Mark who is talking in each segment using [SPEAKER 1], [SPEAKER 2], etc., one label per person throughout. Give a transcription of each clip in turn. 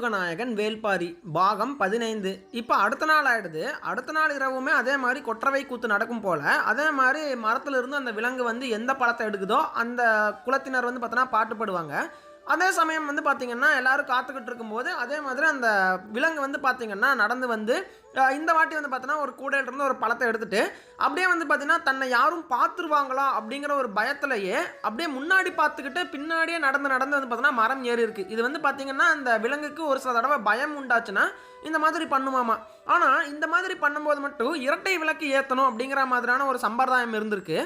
[SPEAKER 1] நாயகன் வேல்பாரி பாகம் பதினைந்து. இப்போ அடுத்த நாள் ஆயிடுது. அடுத்த நாள் இரவுமே அதே மாதிரி கொற்றவை கூத்து நடக்கும் போல அதே மாதிரி மரத்தில் இருந்து அந்த விலங்கு வந்து எந்த பழத்தை எடுக்குதோ அந்த குலத்தினர் வந்து பார்த்தோன்னா பாட்டு பாடுவாங்க. அதே சமயம் வந்து பார்த்திங்கன்னா எல்லாரும் காத்துக்கிட்டு இருக்கும்போது அதே மாதிரி அந்த விலங்கு வந்து பார்த்திங்கன்னா நடந்து வந்து இந்த வாட்டி வந்து பார்த்தீங்கன்னா ஒரு கூடையிலிருந்து ஒரு பழத்தை எடுத்துகிட்டு அப்படியே வந்து பார்த்தீங்கன்னா தன்னை யாரும் பார்த்துருவாங்களா அப்படிங்கிற ஒரு பயத்திலேயே அப்படியே முன்னாடி பார்த்துக்கிட்டு பின்னாடியே நடந்து நடந்து வந்து பார்த்தீங்கன்னா மரம் ஏறி இருக்குது இது வந்து பார்த்திங்கன்னா அந்த விலங்குக்கு ஒரு சில தடவை பயம் உண்டாச்சுன்னா இந்த மாதிரி பண்ணுமாமா? ஆனால் இந்த மாதிரி பண்ணும்போது மட்டும் இரட்டை விளக்கு ஏற்றணும் அப்படிங்கிற மாதிரியான ஒரு சம்பிரதாயம் இருந்திருக்கு.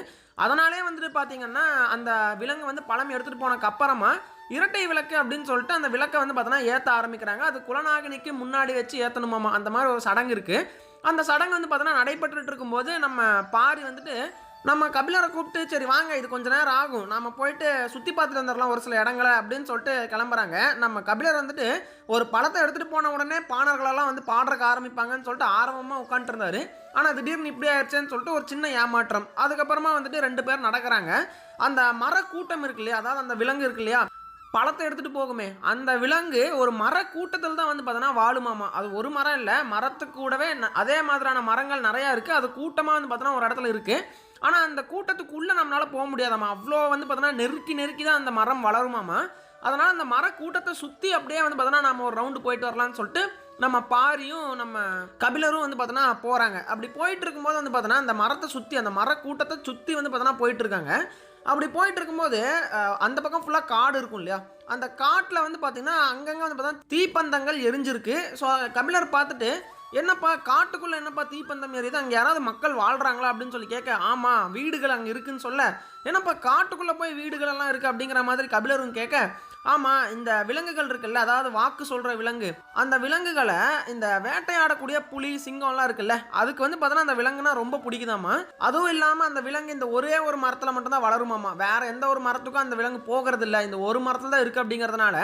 [SPEAKER 1] அதனாலே வந்துட்டு பார்த்தீங்கன்னா அந்த விலங்கு வந்து பழம் எடுத்துகிட்டு போனக்கு அப்புறமா இரட்டை விளக்கு அப்படின்னு சொல்லிட்டு அந்த விளக்கை வந்து பார்த்தோன்னா ஏற்ற ஆரம்பிக்கிறாங்க. அது குலநாகினிக்கு முன்னாடி வச்சு ஏற்றணுமாமா அந்த மாதிரி ஒரு சடங்கு இருக்குது அந்த சடங்கு வந்து பார்த்தோன்னா நடைபெற்றுட்டு இருக்கும்போது நம்ம பாரி வந்துட்டு நம்ம கபிலரை கூப்பிட்டு சரி வாங்க இது கொஞ்ச நேரம் ஆகும். நம்ம போயிட்டு சுற்றி பார்த்துட்டு வந்துடலாம் ஒரு சில இடங்களை அப்படின்னு சொல்லிட்டு கிளம்புறாங்க. நம்ம கபிலர் வந்துட்டு ஒரு பழத்தை எடுத்துகிட்டு போன உடனே பாணர்களெல்லாம் வந்து பாடுறக்க ஆரம்பிப்பாங்கன்னு சொல்லிட்டு ஆர்வமாக உட்காந்துருந்தாரு ஆனால் திடீர்னு இப்படி ஆயிடுச்சேன்னு சொல்லிட்டு ஒரு சின்ன ஏமாற்றம். அதுக்கப்புறமா வந்துட்டு ரெண்டு பேர் நடக்கிறாங்க. அந்த மர கூட்டம் இருக்கு இல்லையா? அதாவது அந்த விலங்கு இருக்கு இல்லையா? பழத்தை எடுத்துகிட்டு போகுமே. அந்த விலங்கு ஒரு மர கூட்டத்தில் தான் வந்து பார்த்தோன்னா வாழுமாமா. அது ஒரு மரம் இல்லை. மரத்துக்கு கூடவே ந- அதே மாதிரியான மரங்கள் நிறையா இருக்குது அது கூட்டமாக வந்து பார்த்தோன்னா ஒரு இடத்துல இருக்குது ஆனால் அந்த கூட்டத்துக்குள்ளே நம்மளால் போக முடியாதாம்மா. அவ்வளோ வந்து பார்த்தோன்னா நெருக்கி நெருக்கி தான் அந்த மரம் வளருமாம்மா. அதனால் அந்த மர கூட்டத்தை சுற்றி அப்படியே வந்து பார்த்தோன்னா நம்ம ஒரு ரவுண்டு போயிட்டு வரலாம்னு சொல்லிட்டு நம்ம பாரியும் நம்ம கபிலரும் வந்து பார்த்தோன்னா போகிறாங்க அப்படி போயிட்டு இருக்கும்போது வந்து பார்த்தோன்னா அந்த மரத்தை சுற்றி அந்த மர கூட்டத்தை சுற்றி வந்து பார்த்தோன்னா போயிட்டுருக்காங்க அப்படி போயிட்டு இருக்கும்போது அந்த பக்கம் ஃபுல்லாக காடு இருக்கும் இல்லையா? அந்த காட்டில் வந்து பார்த்திங்கன்னா அங்கங்கே வந்து பார்த்தா தீப்பந்தங்கள் எரிஞ்சிருக்கு. ஸோ கபிலர் பார்த்துட்டு என்னப்பா காட்டுக்குள்ளே என்னப்பா தீப்பந்தம் எரியுது அங்கே யாராவது மக்கள் வாழ்கிறாங்களா அப்படின்னு சொல்லி கேட்க ஆமாம் வீடுகள் அங்கே இருக்குன்னு சொல்ல. என்னப்பா காட்டுக்குள்ளே போய் வீடுகளெல்லாம் இருக்குது அப்படிங்கிற மாதிரி கபிலரும் கேட்க ஆமாம் இந்த விலங்குகள் இருக்குல்ல அதாவது வாக்கு சொல்கிற விலங்கு. அந்த விலங்குகளை இந்த வேட்டையாடக்கூடிய புலி சிங்கம்லாம் இருக்குல்ல அதுக்கு வந்து பார்த்தோன்னா அந்த விலங்குனா ரொம்ப பிடிக்குதாமா அதுவும் இல்லாமல் அந்த விலங்கு இந்த ஒரே ஒரு மரத்தில் மட்டும்தான் வளருமாமா வேறு எந்த ஒரு மரத்துக்கும் அந்த விலங்கு போகிறது இல்லை இந்த ஒரு மரத்தில் தான் இருக்குது அப்படிங்கிறதுனால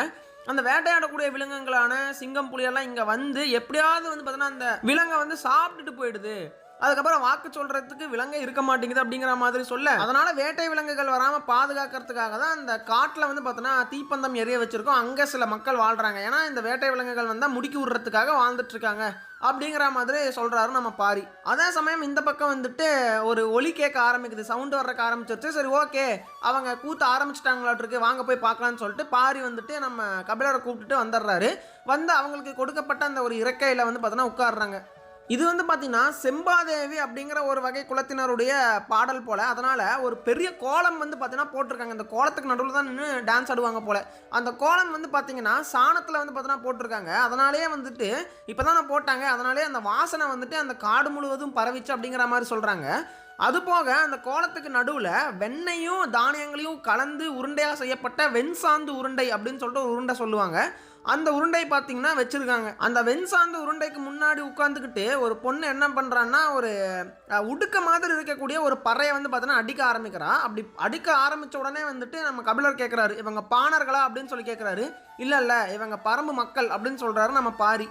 [SPEAKER 1] அந்த வேட்டையாடக்கூடிய விலங்குகளான சிங்கம் புலியெல்லாம் இங்கே வந்து எப்படியாவது வந்து பார்த்தோன்னா அந்த விலங்கை வந்து சாப்பிட்டுட்டு போயிடுது. அதுக்கப்புறம் வாக்கு சொல்றதுக்கு விலங்கே இருக்க மாட்டேங்குது அப்படிங்கிற மாதிரி சொல்ல. அதனால வேட்டை விலங்குகள் வராமல் பாதுகாக்கிறதுக்காக தான் அந்த காட்டில் வந்து பார்த்தோன்னா தீப்பந்தம் எரிய வச்சிருக்கோம். அங்கே சில மக்கள் வாழ்றாங்க. ஏன்னா இந்த வேட்டை விலங்குகள் வந்தால் முடுக்கி விடுறதுக்காக வாழ்ந்துட்டு இருக்காங்க அப்படிங்கிற மாதிரி சொல்கிறாரு நம்ம பாரி. அதே சமயம் இந்த பக்கம் வந்துட்டு ஒரு ஒலி கேட்க ஆரம்பிக்குது. சவுண்டு வர்றக்க ஆரம்பிச்சிருச்சு. சரி ஓகே. அவங்க கூத்த ஆரம்பிச்சிட்டாங்களாட்டிருக்கு. வாங்க போய் பார்க்கலான்னு சொல்லிட்டு பாரி வந்துட்டு நம்ம கபிலரை கூப்பிட்டுட்டு வந்துடுறாரு. வந்து அவங்களுக்கு கொடுக்கப்பட்ட அந்த ஒரு இறக்கையில் வந்து பார்த்தோன்னா உட்காடுறாங்க இது வந்து பார்த்தீங்கன்னா செம்பாதேவி அப்படிங்கிற ஒரு வகை குலத்தினருடைய பாடல் போல். அதனால் ஒரு பெரிய கோலம் வந்து பார்த்தீங்கன்னா போட்டிருக்காங்க. இந்த கோலத்துக்கு நடுவில் தான் நின்று டான்ஸ் ஆடுவாங்க போல். அந்த கோலம் வந்து பார்த்தீங்கன்னா சாணத்தில் வந்து பார்த்தீங்கன்னா போட்டிருக்காங்க. அதனாலேயே வந்துட்டு இப்போ தான் போட்டாங்க. அதனாலே அந்த வாசனை வந்துட்டு அந்த காடு முழுவதும் பரவிச்சு அப்படிங்கிற மாதிரி சொல்கிறாங்க அது போக அந்த கோலத்துக்கு நடுவில் வெண்ணையும் தானியங்களையும் கலந்து உருண்டையாக செய்யப்பட்ட வெண்சாந்து உருண்டை அப்படின்னு சொல்லிட்டு ஒரு உருண்டை சொல்லுவாங்க. அந்த உருண்டை பார்த்தீங்கன்னா வச்சுருக்காங்க. அந்த வெண்சாந்து உருண்டைக்கு முன்னாடி உட்காந்துக்கிட்டு ஒரு பொண்ணு என்ன பண்ணுறான்னா ஒரு உடுக்க மாதிரி இருக்கக்கூடிய ஒரு பறையை வந்து பார்த்தோன்னா அடிக்க ஆரம்பிக்கிறா. அப்படி அடிக்க ஆரம்பித்த உடனே வந்துட்டு நம்ம கபிலர் கேட்குறாரு இவங்க பாணர்களா? அப்படின்னு சொல்லி கேட்குறாரு இல்லை இல்லை இவங்க பரம்பு மக்கள். அப்படின்னு சொல்கிறாரு நம்ம பாரி.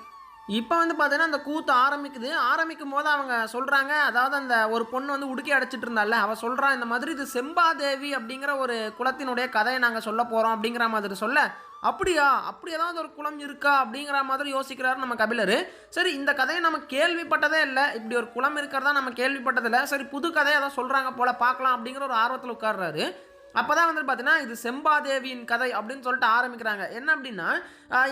[SPEAKER 1] இப்போ வந்து பார்த்தீங்கன்னா அந்த கூத்து ஆரம்பிக்குது. ஆரம்பிக்கும் போது அவங்க சொல்கிறாங்க அதாவது அந்த ஒரு பொண்ணு வந்து உடுக்கி அடைச்சிட்டு இருந்தால அவள் சொல்கிறான் இந்த மாதிரி இது செம்பாதேவி அப்படிங்கிற ஒரு குலத்தினுடைய கதையை நாங்கள் சொல்ல போகிறோம் அப்படிங்கிற மாதிரி சொல்ல அப்படியா? அப்படி ஏதாவது ஒரு குலம் இருக்கா? அப்படிங்கிற மாதிரி யோசிக்கிறாரு நம்ம கபிலர். சரி இந்த கதையை நம்ம கேள்விப்பட்டதே இல்லை. இப்படி ஒரு குலம் இருக்கிறதா நம்ம கேள்விப்பட்டதில்லை சரி புது கதையை ஏதாவது சொல்கிறாங்க போல் பார்க்கலாம் அப்படிங்கிற ஒரு ஆர்வத்தில் உட்கார்றாரு. அப்பதான் வந்து பார்த்தீங்கன்னா இது செம்பாதேவியின் கதை அப்படின்னு சொல்லிட்டு ஆரம்பிக்கிறாங்க. என்ன அப்படின்னா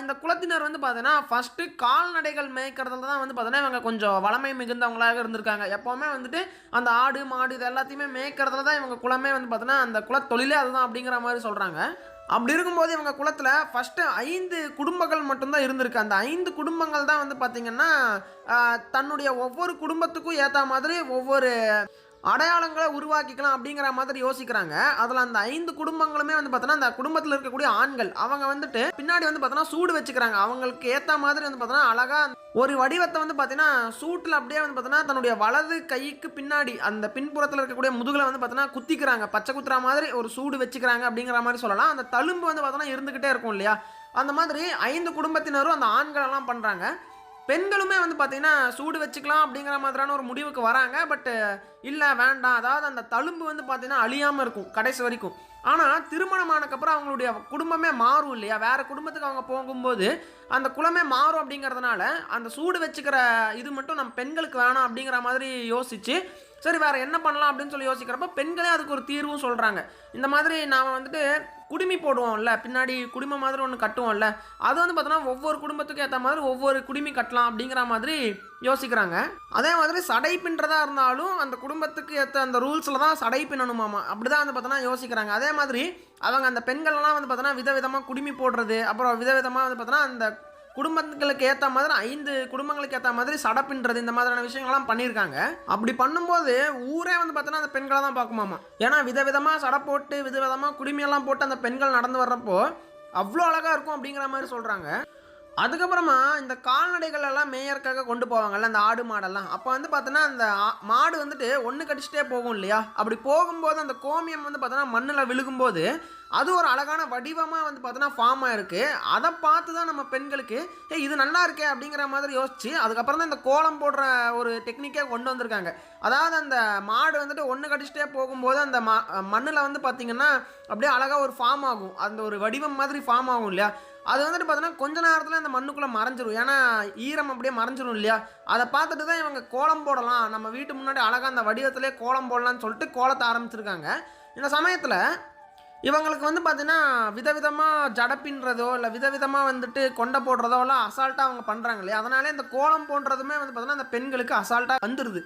[SPEAKER 1] இந்த குலத்தினர் வந்து பார்த்தீங்கன்னா ஃபஸ்ட்டு கால்நடைகள் மேய்க்கிறதுல தான் வந்து பார்த்தீங்கன்னா இவங்க கொஞ்சம் வளமை மிகுந்தவங்களாக இருந்திருக்காங்க. எப்போவுமே வந்துட்டு அந்த ஆடு மாடு இது எல்லாத்தையுமே மேய்க்கிறதுல தான் இவங்க குலமே வந்து பார்த்தீங்கன்னா அந்த குலத்தொழிலே அதுதான் அப்படிங்கிற மாதிரி சொல்கிறாங்க அப்படி இருக்கும்போது இவங்க குலத்தில் ஃபஸ்ட்டு ஐந்து குடும்பங்கள் மட்டும்தான் இருந்திருக்கு. அந்த ஐந்து குடும்பங்கள் தான் வந்து பார்த்திங்கன்னா தன்னுடைய ஒவ்வொரு குடும்பத்துக்கும் ஏற்ற மாதிரி ஒவ்வொரு அடையாளங்களை உருவாக்கிக்கலாம் அப்படிங்கிற மாதிரி யோசிக்கிறாங்க. அதில் அந்த ஐந்து குடும்பங்களுமே வந்து பார்த்தோன்னா அந்த குடும்பத்தில் இருக்கக்கூடிய ஆண்கள் அவங்க வந்துட்டு பின்னாடி வந்து பார்த்தோன்னா சூடு வச்சுக்கிறாங்க. அவங்களுக்கு ஏற்ற மாதிரி வந்து பார்த்தோன்னா அழகாக ஒரு வடிவத்தை வந்து பார்த்தீங்கன்னா சூட்டில் அப்படியே வந்து பார்த்தோன்னா தன்னுடைய வலது கைக்கு பின்னாடி அந்த பின்புறத்தில் இருக்கக்கூடிய முதுகில் வந்து பார்த்தோன்னா குத்திக்கிறாங்க. பச்சை குத்துற மாதிரி ஒரு சூடு வச்சுக்கிறாங்க அப்படிங்கிற மாதிரி சொல்லலாம். அந்த தழும்பு வந்து பார்த்தோன்னா இருந்துக்கிட்டே இருக்கும் இல்லையா? அந்த மாதிரி ஐந்து குடும்பத்தினரும் அந்த ஆண்கள் எல்லாம் பண்ணுறாங்க பெண்களுமே வந்து பார்த்தீங்கன்னா சூடு வச்சுக்கலாம் அப்படிங்கிற மாதிரியான ஒரு முடிவுக்கு வராங்க. பட் இல்லை வேண்டாம். அதாவது அந்த தழும்பு வந்து பார்த்திங்கன்னா அழியாமல் இருக்கும் கடைசி வரைக்கும். ஆனால் திருமணமானக்கப்புறம் அவங்களுடைய குடும்பமே மாறும் இல்லையா? வேறு குடும்பத்துக்கு அவங்க போகும்போது அந்த குலமே மாறும் அப்படிங்கிறதுனால அந்த சூடு வச்சுக்கிற இது மட்டும் நம்ம பெண்களுக்கு வேணாம் அப்படிங்கிற மாதிரி யோசிச்சு சரி வேறு என்ன பண்ணலாம் அப்படின்னு சொல்லி யோசிக்கிறப்ப பெண்களே அதுக்கு ஒரு தீர்வும் சொல்கிறாங்க இந்த மாதிரி நாம் வந்துட்டு குடுமி போடுவோம்ல பின்னாடி குடும்ப மாதிரி ஒன்று கட்டுவோம்ல அது வந்து பார்த்தோன்னா ஒவ்வொரு குடும்பத்துக்கும் ஏற்ற மாதிரி ஒவ்வொரு குடுமி கட்டலாம் அப்படிங்கிற மாதிரி யோசிக்கிறாங்க. அதே மாதிரி சடை பின்றதா இருந்தாலும் அந்த குடும்பத்துக்கு ஏற்ற அந்த ரூல்ஸில் தான் சடை பின்னணுமாமா அப்படி தான் வந்து பார்த்தோன்னா யோசிக்கிறாங்க. அதே மாதிரி அவங்க அந்த பெண்கள்லாம் வந்து பார்த்தோன்னா விதவிதமாக குடுமி போடுறது அப்புறம் விதவிதமாக வந்து பார்த்தோன்னா அந்த குடும்பங்களுக்கு ஏற்ற மாதிரி ஐந்து குடும்பங்களுக்கு ஏற்ற மாதிரி சடப்பின்றது இந்த மாதிரியான விஷயங்கள்லாம் பண்ணியிருக்காங்க. அப்படி பண்ணும்போது ஊரே வந்து பார்த்தோன்னா அந்த பெண்களை தான் பார்க்குமாமா. ஏன்னா விதவிதமாக சடை போட்டு விதவிதமாக குடுமையெல்லாம் போட்டு அந்த பெண்கள் நடந்து வர்றப்போ அவ்வளோ அழகாக இருக்கும் அப்படிங்கிற மாதிரி சொல்கிறாங்க அதுக்கப்புறமா இந்த கால்நடைகள் எல்லாம் மேயறக்காக கொண்டு போவாங்கல்ல அந்த ஆடு மாடெல்லாம். அப்போ வந்து பார்த்தோன்னா அந்த மாடு வந்துட்டு ஒன்று கடிச்சிட்டே போகும் இல்லையா? அப்படி போகும்போது அந்த கோமியம் வந்து பார்த்தோன்னா மண்ணில் விழுகும்போது அது ஒரு அழகான வடிவமாக வந்து பார்த்தோன்னா ஃபார்ம் ஆயிருக்கு. அதை பார்த்து தான் நம்ம பெண்களுக்கு ஏ இது நல்லா இருக்கே அப்படிங்கிற மாதிரி யோசிச்சு அதுக்கப்புறம் தான் இந்த கோலம் போடுற ஒரு டெக்னிக்கே கொண்டு வந்திருக்காங்க. அதாவது அந்த மாடு வந்துட்டு ஒன்று கடிச்சிட்டே போகும்போது அந்த மா மண்ணில் வந்து பார்த்திங்கன்னா அப்படியே அழகாக ஒரு ஃபார்ம் ஆகும். அந்த ஒரு வடிவம் மாதிரி ஃபார்ம் ஆகும் இல்லையா? அது வந்துட்டு பார்த்தோன்னா கொஞ்ச நேரத்தில் அந்த மண்ணுக்குள்ளே மறைஞ்சிரும். ஏன்னா ஈரம் அப்படியே மறைஞ்சிரும் இல்லையா? அதை பார்த்துட்டு தான் இவங்க கோலம் போடலாம். நம்ம வீட்டு முன்னாடி அழகாக அந்த வடிவத்திலே கோலம் போடலாம்னு சொல்லிட்டு கோலத்தை ஆரம்பிச்சிருக்காங்க. இந்த சமயத்தில் இவங்களுக்கு வந்து பார்த்திங்கன்னா விதவிதமாக ஜடப்பின்றதோ இல்லை விதவிதமாக வந்துட்டு கொண்டை போடுறதோ எல்லாம் அசால்ட்டாக அவங்க பண்ணுறாங்க இல்லையா? அதனாலே இந்த கோலம் போடுறதுமே வந்து பார்த்திங்கன்னா அந்த பெண்களுக்கு அசால்ட்டாக வந்துடுது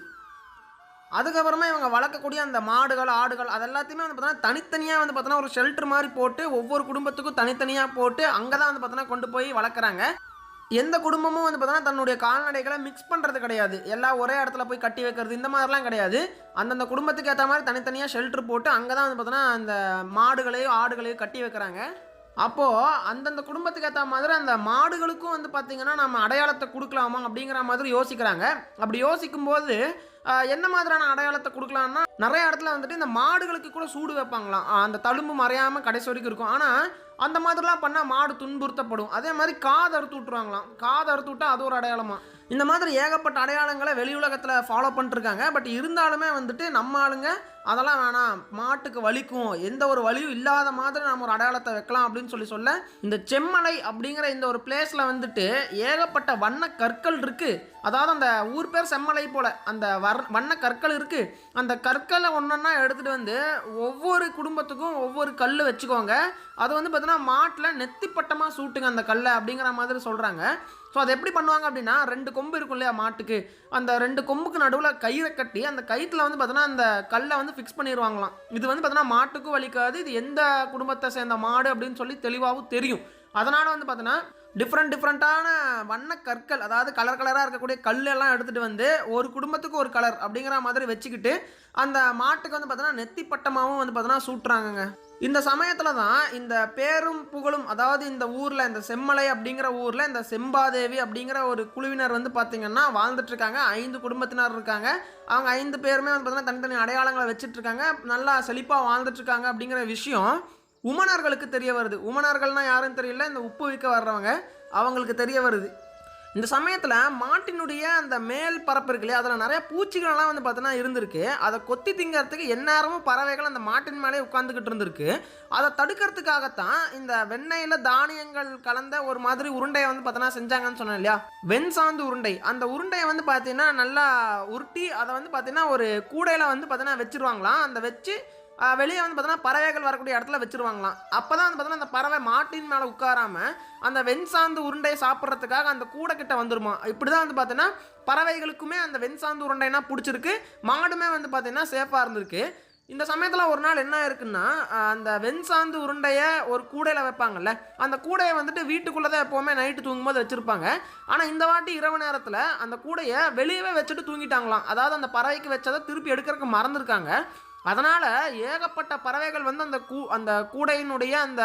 [SPEAKER 1] அதுக்கப்புறமா இவங்க வளர்க்கக்கூடிய அந்த மாடுகள் ஆடுகள் அது எல்லாத்தையுமே வந்து பார்த்தோன்னா தனித்தனியாக வந்து பார்த்தோன்னா ஒரு ஷெல்டர் மாதிரி போட்டு ஒவ்வொரு குடும்பத்துக்கும் தனித்தனியாக போட்டு அங்கே தான் வந்து பார்த்தோன்னா கொண்டு போய் வளர்க்குறாங்க. எந்த குடும்பமும் வந்து பார்த்தோன்னா தன்னுடைய கால்நடைகளை மிக்ஸ் பண்ணுறது கிடையாது. எல்லாம் ஒரே இடத்துல போய் கட்டி வைக்கிறது இந்த மாதிரிலாம் கிடையாது. அந்தந்த குடும்பத்துக்கு ஏற்ற மாதிரி தனித்தனியாக ஷெல்டர் போட்டு அங்கே தான் வந்து பார்த்தோன்னா அந்த மாடுகளையோ ஆடுகளையோ கட்டி வைக்கிறாங்க. அப்போது அந்தந்த குடும்பத்துக்கு ஏற்ற மாதிரி அந்த மாடுகளுக்கும் வந்து பார்த்திங்கன்னா நம்ம அடையாளத்தை கொடுக்கலாமா அப்படிங்கிற மாதிரி யோசிக்கிறாங்க. அப்படி யோசிக்கும்போது என்ன மாதிரியான அடையாளத்தை கொடுக்கலாம்னா நிறைய இடத்துல வந்துட்டு இந்த மாடுகளுக்கு கூட சூடு வைப்பாங்களாம். அந்த தழும்பு மறையாமல் கடைசி வரைக்கும் இருக்கும். ஆனால் அந்த மாதிரிலாம் பண்ணால் மாடு துன்புறுத்தப்படும். அதே மாதிரி காது அறுத்து விட்ருவாங்களாம் காது அறுத்து விட்டா அது ஒரு அடையாளமாக இந்த மாதிரி ஏகப்பட்ட அடையாளங்களை வெளி உலகத்தில் ஃபாலோ பண்ணிட்டுருக்காங்க. பட் இருந்தாலுமே வந்துட்டு நம்ம ஆளுங்க அதெல்லாம் வேணாம். மாட்டுக்கு வலிக்கும். எந்த ஒரு வலியும் இல்லாத மாதிரி நம்ம ஒரு அடையாளத்தை வைக்கலாம் அப்படின்னு சொல்லி சொல்ல இந்த செம்மலை அப்படிங்கிற இந்த ஒரு பிளேஸில் வந்துட்டு ஏகப்பட்ட வண்ண கற்கள் இருக்குது அதாவது அந்த ஊர் பேர் செம்மலை போல். அந்த வர் வண்ண கற்கள் இருக்குது அந்த கற்களை ஒன்றா எடுத்துகிட்டு வந்து ஒவ்வொரு குடும்பத்துக்கும் ஒவ்வொரு கல் வச்சுக்கோங்க. அது வந்து பார்த்திங்கன்னா மாட்டில் நெத்திப்பட்டமாக சூட்டுங்க அந்த கல்லை அப்படிங்கிற மாதிரி சொல்கிறாங்க ஸோ அதை எப்படி பண்ணுவாங்க அப்படின்னா ரெண்டு கொம்பு இருக்கும் இல்லையா மாட்டுக்கு? அந்த ரெண்டு கொம்புக்கு நடுவில் கயிறை கட்டி அந்த கயிற்றில் வந்து பார்த்தோன்னா அந்த கல்லை வந்து ஃபிக்ஸ் பண்ணிடுவாங்களாம் இது வந்து பார்த்தோன்னா மாட்டுக்கும் வலிக்காது. இது எந்த குடும்பத்தை சேர்ந்த மாடு அப்படின்னு சொல்லி தெளிவாகவும் தெரியும். அதனால் வந்து பார்த்தோன்னா டிஃப்ரெண்ட் டிஃப்ரெண்ட்டான வண்ண கற்கள் அதாவது கலர் கலராக இருக்கக்கூடிய கல் எல்லாம் எடுத்துகிட்டு வந்து ஒரு குடும்பத்துக்கு ஒரு கலர் அப்படிங்கிற மாதிரி வச்சுக்கிட்டு அந்த மாட்டுக்கு வந்து பார்த்தோன்னா நெத்தி பட்டமாகவும் வந்து பார்த்தோன்னா சூட்டுறாங்கங்க. இந்த சமயத்தில் தான் இந்த பேரும் புகழும் அதாவது இந்த ஊரில் இந்த செம்மலை அப்படிங்கிற ஊரில் இந்த செம்பாதேவி அப்படிங்கிற ஒரு குழுவினர் வந்து பார்த்திங்கன்னா வாழ்ந்துட்டுருக்காங்க. ஐந்து குடும்பத்தினர் இருக்காங்க. அவங்க ஐந்து பேருமே வந்து பார்த்தீங்கன்னா தனித்தனி அடையாளங்களை வச்சுட்டு இருக்காங்க நல்லா செழிப்பாக வாழ்ந்துட்டுருக்காங்க அப்படிங்கிற விஷயம் உமனார்களுக்கு தெரிய வருது. உமனார்கள்னால் யாருன்னு தெரியல இந்த உப்பு விற்க வர்றவங்க அவங்களுக்கு தெரிய வருது. இந்த சமயத்தில் மாட்டினுடைய அந்த மேல் பரப்பு இருக்கு இல்லையா அதில் நிறைய பூச்சிகள்லாம் வந்து பார்த்தோன்னா இருந்திருக்கு. அதை கொத்தி திங்கிறதுக்கு எந்நேரமும் பறவைகள் அந்த மாட்டின் மேலே உட்காந்துக்கிட்டு இருந்திருக்கு. அதை தடுக்கிறதுக்காகத்தான் இந்த வெண்ணெயில் தானியங்கள் கலந்த ஒரு மாதிரி உருண்டையை வந்து பார்த்தோன்னா செஞ்சாங்கன்னு சொன்னேன் இல்லையா? வெண் சாந்து உருண்டை. அந்த உருண்டையை வந்து பார்த்தீங்கன்னா நல்லா உருட்டி அதை வந்து பார்த்தீங்கன்னா ஒரு கூடையில் வந்து பார்த்தீங்கன்னா வச்சிருவாங்களாம். அந்த வச்சு வெளியே வந்து பார்த்தோன்னா பறவைகள் வரக்கூடிய இடத்துல வச்சிருவாங்களாம். அப்போ தான் வந்து பார்த்தோன்னா அந்த பறவை மாட்டின் மேலே உட்காராமல் அந்த வெண்சாந்து உருண்டையை சாப்பிட்றதுக்காக அந்த கூடை கிட்ட வந்துருமா. இப்படி தான் வந்து பார்த்தோன்னா பறவைகளுக்குமே அந்த வெண்சாந்து உருண்டைனா பிடிச்சிருக்கு. மாடுமே வந்து பார்த்தீங்கன்னா சேஃபாக இருந்திருக்கு. இந்த சமயத்தில் ஒரு நாள் என்ன இருக்குன்னா அந்த வெண்சாந்து உருண்டையை ஒரு கூடையில் வைப்பாங்கல்ல அந்த கூடையை வந்துட்டு வீட்டுக்குள்ளே தான் எப்போவுமே நைட்டு தூங்கும்போது வச்சுருப்பாங்க. ஆனால் இந்த வாட்டி இரவு நேரத்தில் அந்த கூடையை வெளியவே வச்சுட்டு தூங்கிட்டாங்களாம். அதாவது அந்த பறவைக்கு வச்சதை திருப்பி எடுக்கிறதுக்கு மறந்துருக்காங்க. அதனால் ஏகப்பட்ட பறவைகள் வந்து அந்த கூ அந்த கூடையினுடைய அந்த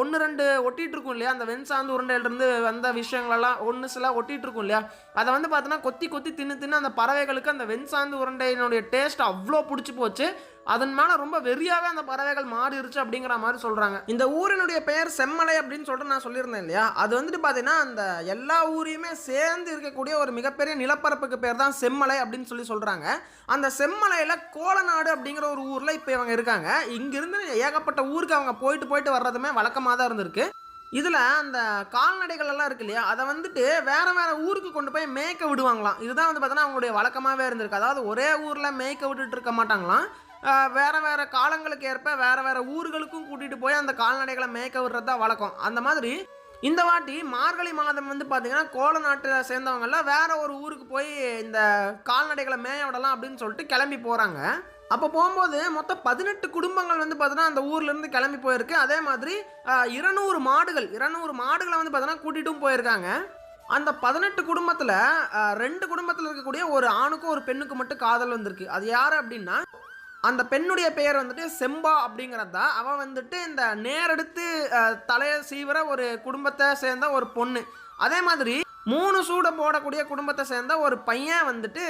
[SPEAKER 1] ஒன்று ரெண்டு ஒட்டிகிட்டு இருக்கும் இல்லையா? அந்த வெண்சாந்து உருண்டையிலிருந்து வந்த விஷயங்களெல்லாம் ஒன்று சில ஒட்டிகிட்டு இருக்கும் இல்லையா? அதை வந்து பார்த்தோன்னா கொத்தி கொத்தி தின்னு தின்னு அந்த பறவைகளுக்கு அந்த வெண்சாந்து உருண்டையினுடைய டேஸ்ட் அவ்வளோ பிடிச்சி போச்சு. அதன் மேலே ரொம்ப வெறியாகவே அந்த பறவைகள் மாறிடுச்சு அப்படிங்கிற மாதிரி சொல்கிறாங்க இந்த ஊரினுடைய பெயர் செம்மலை அப்படின்னு சொல்லிட்டு நான் சொல்லியிருந்தேன் இல்லையா? அது வந்துட்டு பார்த்தீங்கன்னா அந்த எல்லா ஊரையுமே சேர்ந்து இருக்கக்கூடிய ஒரு மிகப்பெரிய நிலப்பரப்புக்கு பேர் தான் செம்மலை அப்படின்னு சொல்லி சொல்கிறாங்க அந்த செம்மலையில் கோலநாடு அப்படிங்கிற ஒரு ஊரில் இப்போ இவங்க இருக்காங்க. இங்கிருந்து ஏகப்பட்ட ஊருக்கு அவங்க போயிட்டு போயிட்டு வர்றதுமே வழக்கமாக தான் இருந்திருக்கு. இதில் அந்த கால்நடைகள் எல்லாம் இருக்கு இல்லையா? அதை வந்துட்டு வேற வேறு ஊருக்கு கொண்டு போய் மேய்க்க விடுவாங்களாம். இதுதான் வந்து பார்த்தோன்னா அவங்களுடைய வழக்கமாகவே இருந்திருக்கு. அதாவது ஒரே ஊரில் மேய்க்க விட்டுட்டு இருக்க மாட்டாங்களாம். வேறு வேறு காலங்களுக்கு ஏற்ப வேறு வேறு ஊர்களுக்கும் கூட்டிட்டு போய் அந்த கால்நடைகளை மேய்க்க விடுறது தான் வழக்கம். அந்த மாதிரி இந்த வாட்டி மார்கழி மாதம் வந்து பார்த்தீங்கன்னா கோல நாட்டை சேர்ந்தவங்கெல்லாம் வேறு ஒரு ஊருக்கு போய் இந்த கால்நடைகளை மேய விடலாம் அப்படின்னு சொல்லிட்டு கிளம்பி போகிறாங்க அப்போ போகும்போது மொத்தம் பதினெட்டு குடும்பங்கள் வந்து பார்த்தீங்கன்னா அந்த ஊர்லேருந்து கிளம்பி போயிருக்கு. அதே மாதிரி இருநூறு மாடுகள் இருநூறு மாடுகளை வந்து பார்த்தீங்கன்னா கூட்டிட்டும் போயிருக்காங்க. அந்த பதினெட்டு குடும்பத்தில் ரெண்டு குடும்பத்தில் இருக்கக்கூடிய ஒரு ஆணுக்கும் ஒரு பெண்ணுக்கும் மட்டும் காதல் வந்திருக்கு. அது யார் அப்படின்னா அந்த பெண்ணுடைய பெயர் வந்துட்டு செம்பா அப்படிங்கிறது. தான் அவன் வந்துட்டு இந்த நேரெடுத்து தலையை சீவிர ஒரு குடும்பத்தை சேர்ந்த ஒரு பொண்ணு. அதே மாதிரி மூணு சூடை போடக்கூடிய குடும்பத்தை சேர்ந்த ஒரு பையன் வந்துட்டு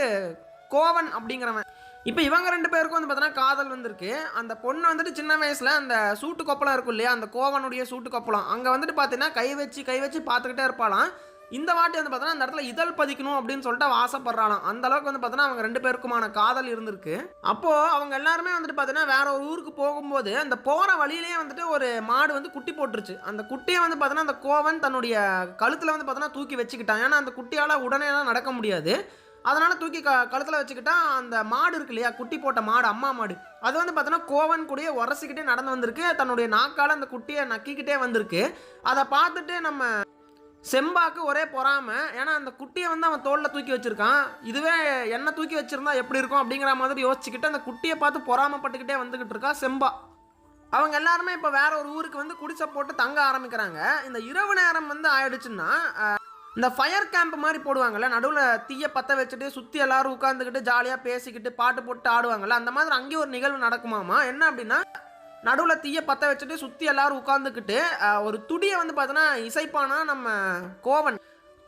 [SPEAKER 1] கோவன் அப்படிங்கிறவன். இப்போ இவங்க ரெண்டு பேருக்கும் வந்து பார்த்தோன்னா காதல் வந்திருக்கு. அந்த பொண்ணு வந்துட்டு சின்ன வயசில் அந்த சூட்டு கொப்பளம் இருக்கும் இல்லையா? அந்த கோவனுடைய சூட்டு கொப்பளம் அங்கே வந்துட்டு பார்த்தீங்கன்னா கை வச்சு கை வச்சு பார்த்துக்கிட்டே இருப்பாளாம். இந்த வாட்டி வந்து பார்த்தோன்னா அந்த இடத்துல இதழ் பதிக்கணும் அப்படின்னு சொல்லிட்டு அவ அந்த அளவுக்கு வந்து பார்த்தோன்னா அவங்க ரெண்டு பேருக்குமான காதல் இருந்திருக்கு. அப்போ அவங்க எல்லாருமே வந்துட்டு பார்த்தீங்கன்னா வேற ஒரு ஊருக்கு போகும்போது அந்த போற வழியிலேயே வந்துட்டு ஒரு மாடு வந்து குட்டி போட்டுருச்சு. அந்த குட்டியை வந்து பார்த்தோன்னா அந்த கோவன் தன்னுடைய கழுத்தில் வந்து பார்த்தோன்னா தூக்கி வச்சுக்கிட்டான். ஏன்னா அந்த குட்டியால் உடனே நடக்க முடியாது. அதனால் தூக்கி க கழுத்தில் வச்சுக்கிட்டா அந்த மாடு இருக்கு இல்லையா குட்டி போட்ட மாடு அம்மா மாடு அது வந்து பார்த்தோன்னா கோவன் கூடயே உரசிக்கிட்டே நடந்து வந்திருக்கு. தன்னுடைய நாக்கால் அந்த குட்டியை நக்கிக்கிட்டே வந்திருக்கு. அதை பார்த்துட்டு நம்ம செம்பாக்கு ஒரே பொறாம. ஏன்னா அந்த குட்டியை வந்து அவன் தோளில் தூக்கி வச்சுருக்கான். இதுவே என்ன தூக்கி வச்சுருந்தா எப்படி இருக்கும் அப்படிங்கிற மாதிரி யோசிச்சுக்கிட்டு அந்த குட்டியை பார்த்து பொறாமப்பட்டுக்கிட்டே வந்துக்கிட்டு இருக்கா செம்பா. அவங்க எல்லாருமே இப்போ வேற ஒரு ஊருக்கு வந்து குடிசை போட்டு தங்க ஆரம்பிக்கிறாங்க. இந்த இரவு நேரம் வந்து ஆயிடுச்சுன்னா இந்த ஃபயர் கேம்ப் மாதிரி போடுவாங்கள்ல நடுவில் தீயை பற்ற வச்சுட்டு சுற்றி எல்லாரும் உட்காந்துக்கிட்டு ஜாலியாக பேசிக்கிட்டு பாட்டு போட்டு ஆடுவாங்கள்ல அந்த மாதிரி அங்கேயும் ஒரு நிகழ்வு நடக்குமாமா? என்ன அப்படின்னா நடுவில் தீயை பற்ற வச்சுட்டு சுற்றி எல்லாரும் உட்காந்துக்கிட்டு ஒரு துடியை வந்து பார்த்தோன்னா இசைப்பானா நம்ம கோவன்.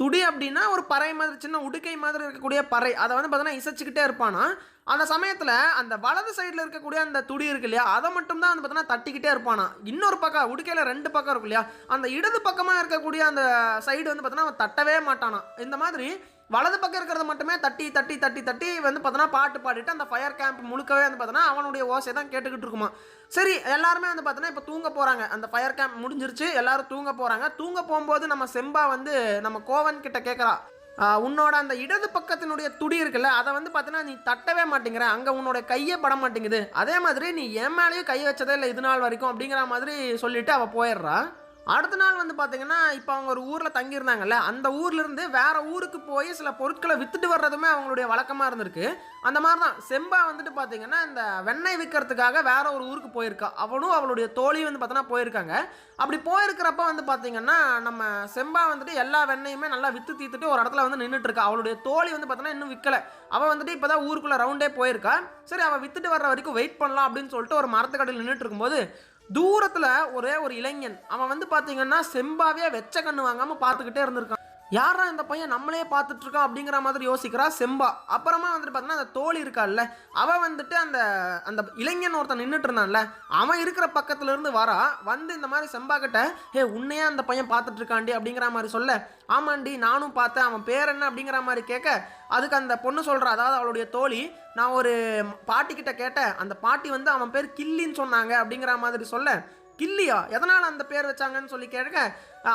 [SPEAKER 1] துடி அப்படின்னா ஒரு பறை மாதிரி சின்ன உடுக்கை மாதிரி இருக்கக்கூடிய பறை. அதை வந்து பார்த்தோன்னா இசைச்சிக்கிட்டே இருப்பானா. அந்த சமயத்தில் அந்த வலது சைடில் இருக்கக்கூடிய அந்த துடி இருக்கு இல்லையா அதை மட்டும் தான் வந்து பார்த்தோன்னா தட்டிக்கிட்டே இருப்பானா. இன்னொரு பக்கம் உடுக்கையில் ரெண்டு பக்கம் இருக்கும் இல்லையா அந்த இடது பக்கமாக இருக்கக்கூடிய அந்த சைடு வந்து பார்த்தோன்னா அவன் தட்டவே மாட்டானா. இந்த மாதிரி வலது பக்கம் இருக்கிறத மட்டுமே தட்டி தட்டி தட்டி தட்டி வந்து பார்த்தோன்னா பாட்டு பாடிட்டு அந்த ஃபயர் கேம்ப் முழுக்கவே வந்து பார்த்தோன்னா அவனுடைய ஓசை தான் கேட்டுக்கிட்டு இருக்குமா? சரி எல்லாருமே வந்து பார்த்தோன்னா இப்போ தூங்க போகிறாங்க அந்த ஃபயர் கேம்ப் முடிஞ்சிருச்சு எல்லாரும் தூங்க போகிறாங்க தூங்க போகும்போது நம்ம செம்பா வந்து நம்ம கோவன் கிட்ட கேட்குறா உன்னோட அந்த இடது பக்கத்தினுடைய துடி இருக்குல்ல அதை வந்து பார்த்தீங்கன்னா நீ தட்டவே மாட்டேங்கிற. அங்கே உன்னோட கையே பட மாட்டேங்குது. அதே மாதிரி நீ என் மேலேயும் கை வச்சதே இல்லை இது நாள் வரைக்கும். அப்படிங்கிற மாதிரி சொல்லிட்டு அவள் போயிடுறா. அடுத்த நாள் வந்து பார்த்தீங்கன்னா இப்போ அவங்க ஒரு ஊரில் தங்கியிருந்தாங்கல்ல அந்த ஊர்லேருந்து வேற ஊருக்கு போய் சில பொருட்களை விற்றுட்டு வர்றதுமே அவங்களுடைய வழக்கமாக இருந்திருக்கு. அந்த மாதிரி தான் செம்பா வந்துட்டு பார்த்தீங்கன்னா இந்த வெண்ணெய் விற்கிறதுக்காக வேற ஒரு ஊருக்கு போயிருக்கா. அவனும் அவளுடைய தோழியும் வந்து பார்த்தோன்னா போயிருக்காங்க. அப்படி போயிருக்கிறப்ப வந்து பார்த்தீங்கன்னா நம்ம செம்பா வந்துட்டு எல்லா வெண்ணையுமே நல்லா விற்று தீர்த்துட்டு ஒரு இடத்துல வந்து நின்றுட்டுருக்கா அவளுடைய தோழி வந்து பார்த்தோன்னா இன்னும் விற்கலை அவள் வந்துட்டு இப்போ தான் ஊருக்குள்ளே ரவுண்டே போயிருக்கா. சரி அவள் விற்றுட்டு வர்ற வரைக்கும் வெயிட் பண்ணலாம் அப்படின்னு சொல்லிட்டு ஒரு மரத்துக்கடையில் நின்றுட்டு இருக்கும்போது தூரத்தில் ஒரே ஒரு இளைஞன். அவன் வந்து பார்த்தீங்கன்னா செம்பாவே வெச்ச கண்ணு வாங்காமல் பார்த்துக்கிட்டே இருந்திருக்கான். யாரா இந்த பையன் நம்மளே பார்த்துட்ருக்கான் அப்படிங்கிற மாதிரி யோசிக்கிறா செம்பா. அப்புறமா வந்துட்டு பார்த்தீங்கன்னா அந்த தோழி இருக்கால்ல அவன் வந்துட்டு அந்த அந்த இளைஞன் ஒருத்தன் நின்றுட்டு இருந்தான்ல அவன் இருக்கிற பக்கத்துல இருந்து வரா வந்து இந்த மாதிரி செம்பா கிட்ட ஏ உன்னையே அந்த பையன் பார்த்துட்டு இருக்காண்டி அப்படிங்கிற மாதிரி சொல்ல ஆமாண்டி நானும் பார்த்தேன் அவன் பேர் என்ன? அப்படிங்கிற மாதிரி கேட்க அதுக்கு அந்த பொண்ணு சொல்கிறா அதாவது அவளுடைய தோழி நான் ஒரு பாட்டி கிட்ட கேட்டேன் அந்த பாட்டி வந்து அவன் பேர் கில்லின்னு சொன்னாங்க அப்படிங்கிற மாதிரி சொல்ல கில்லியா? எதனால் அந்த பேர் வச்சாங்கன்னு சொல்லி கேட்க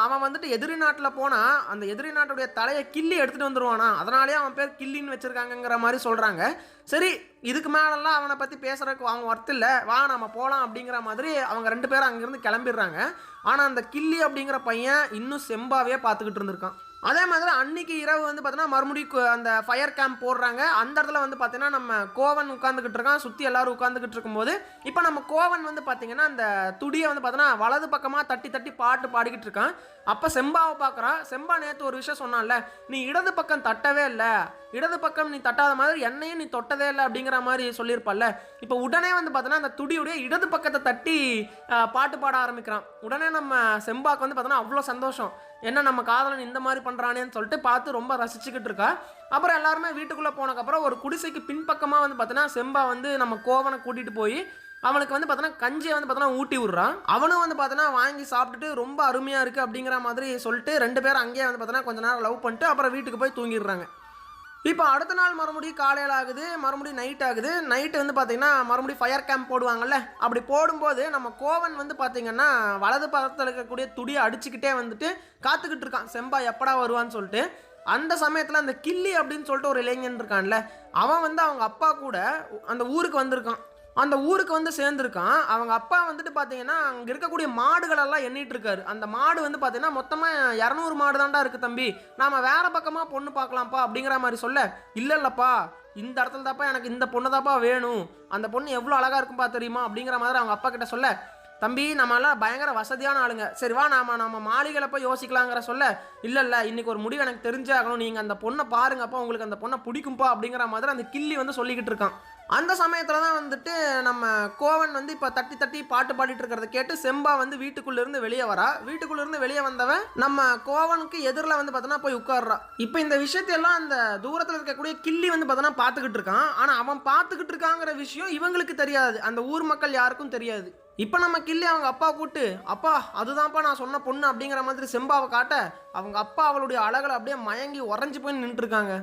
[SPEAKER 1] அவன் வந்துட்டு எதிரி நாட்டில் போனால் அந்த எதிரி நாட்டுடைய தலையை கிள்ளி எடுத்துகிட்டு வந்துடுவானா அதனாலேயே அவன் பேர் கில்லின்னு வச்சுருக்காங்கங்கிற மாதிரி சொல்கிறாங்க சரி இதுக்கு மேலெல்லாம் அவனை பற்றி பேசுறதுக்கு அவன் ஒர்த்து இல்லை. வா நம்ம போகலாம் அப்படிங்கிற மாதிரி அவங்க ரெண்டு பேரும் அங்கேருந்து கிளம்பிடுறாங்க. ஆனால் அந்த கில்லி அப்படிங்கிற பையன் இன்னும் செம்பாவே பார்த்துக்கிட்டு இருந்திருக்கான். அதே மாதிரி அன்னைக்கு இரவு வந்து பார்த்தீங்கன்னா மறுபடியும் அந்த ஃபயர் கேம்ப் போடுறாங்க. அந்த இடத்துல வந்து பார்த்தீங்கன்னா நம்ம கோவன் உட்காந்துக்கிட்டு இருக்கான். சுற்றி எல்லாரும் உட்காந்துக்கிட்டு இருக்கும்போது இப்போ நம்ம கோவன் வந்து பார்த்தீங்கன்னா அந்த துடியை வந்து பார்த்தீங்கன்னா வலது பக்கமாக தட்டி தட்டி பாட்டு பாடிக்கிட்டு இருக்கான். அப்போ செம்பாவை பார்க்குறான் செம்பா நேற்று ஒரு விஷயம் சொன்னான்ல நீ இடது பக்கம் தட்டவே இல்லை. இடது பக்கம் நீ தட்டாத மாதிரி என்னையும் நீ தொட்டதே இல்லை அப்படிங்கிற மாதிரி சொல்லியிருப்பல்ல இப்போ உடனே வந்து பார்த்தோன்னா அந்த துடியுடைய இடது பக்கத்தை தட்டி பாட்டு பாட ஆரம்பிக்கிறான். உடனே நம்ம செம்பாக்கு வந்து பார்த்தோன்னா அவ்வளோ சந்தோஷம். என்ன நம்ம காதலன் இந்த மாதிரி பண்ணுறானேன்னு சொல்லிட்டு பார்த்து ரொம்ப ரசிச்சுக்கிட்டு இருக்கா. அப்புறம் எல்லாருமே வீட்டுக்குள்ளே போனதுக்கப்புறம் ஒரு குடிசைக்கு பின்பக்கமாக வந்து பார்த்தோன்னா செம்பா வந்து நம்ம கோவனை கூட்டிகிட்டு போய் அவனுக்கு வந்து பார்த்தோன்னா கஞ்சியை வந்து பார்த்தோன்னா ஊட்டி விட்றான். அவனும் வந்து பார்த்தோன்னா வாங்கி சாப்பிட்டுட்டு ரொம்ப அருமையாக இருக்குது அப்படிங்கிற மாதிரி சொல்லிட்டு ரெண்டு பேரும் அங்கேயே வந்து பார்த்தோன்னா கொஞ்ச நேரம் லவ் பண்ணிட்டு அப்புறம் வீட்டுக்கு போய் தூங்கிடுறாங்க. இப்போ அடுத்த நாள் மறுபடியும் காலையில் ஆகுது மறுபடியும் நைட் ஆகுது. நைட்டு வந்து பார்த்தீங்கன்னா மறுபடியும் ஃபயர் கேம்ப் போடுவாங்கல்ல? அப்படி போடும்போது நம்ம கோவன் வந்து பார்த்தீங்கன்னா வலது பக்கத்தில் இருக்கக்கூடிய துடியை அடிச்சுக்கிட்டே வந்துட்டு காத்துக்கிட்டு இருக்கான். செம்பா எப்படா வருவான்னு சொல்லிட்டு. அந்த சமயத்தில் அந்த கில்லி அப்படின்னு சொல்லிட்டு ஒரு இளைஞன் இருக்கான்ல அவன் வந்து அவங்க அப்பா கூட அந்த ஊருக்கு வந்திருக்கான். அந்த ஊருக்கு வந்து சேர்ந்துருக்கான். அவங்க அப்பா வந்துட்டு பார்த்தீங்கன்னா அங்கே இருக்கக்கூடிய மாடுகளெல்லாம் எண்ணிட்டு இருக்காரு. அந்த மாடு வந்து பார்த்தீங்கன்னா மொத்தமாக இரநூறு மாடு தான்டா இருக்குது தம்பி. நாம் வேறு பக்கமாக பொண்ணு பார்க்கலாம்ப்பா அப்படிங்கிற மாதிரி சொல்ல இல்லை இல்லைப்பா இந்த இடத்துல தாப்பா எனக்கு இந்த பொண்ணு தாப்பா வேணும். அந்த பொண்ணு எவ்வளோ அழகாக இருக்கும்பா தெரியுமா? அப்படிங்கிற மாதிரி அவங்க அப்பா கிட்ட சொல்ல தம்பி நம்மளாம் பயங்கர வசதியான ஆளுங்க. சரி வா நாம் நம்ம மாளிகையில் போய் யோசிக்கலாங்கிற சொல்ல இல்லை இல்லை இன்றைக்கி ஒரு முடிவு எனக்கு தெரிஞ்சே ஆகணும். நீங்கள் அந்த பொண்ணை பாருங்கப்பா. உங்களுக்கு அந்த பொண்ணை பிடிக்கும்பா. அப்படிங்கிற மாதிரி அந்த கிள்ளி வந்து சொல்லிக்கிட்டு இருக்கான். அந்த சமயத்தில் தான் வந்துட்டு நம்ம கோவன் வந்து இப்போ தட்டி தட்டி பாட்டு பாடிட்டு இருக்கிறத கேட்டு செம்பா வந்து வீட்டுக்குள்ளேருந்து வெளியே வரா. வீட்டுக்குள்ளேருந்து வெளியே வந்தவன் நம்ம கோவனுக்கு எதிரில் வந்து பார்த்தோன்னா போய் உட்கார்றா. இப்போ இந்த விஷயத்தையெல்லாம் அந்த தூரத்தில் இருக்கக்கூடிய கிள்ளி வந்து பார்த்தோன்னா பார்த்துக்கிட்டு இருக்கான். ஆனால் அவன் பார்த்துக்கிட்டு இருக்காங்கிற விஷயம் இவங்களுக்கு தெரியாது. அந்த ஊர் மக்கள் யாருக்கும் தெரியாது. இப்போ நம்ம கிள்ளி அவங்க அப்பா கூட்டு அப்பா அதுதான்ப்பா நான் சொன்ன பொண்ணு அப்படிங்கிற மாதிரி செம்பாவை காட்ட அவங்க அப்பா அவளுடைய அழகில் அப்படியே மயங்கி உறைஞ்சு போய் நின்றுருக்காங்க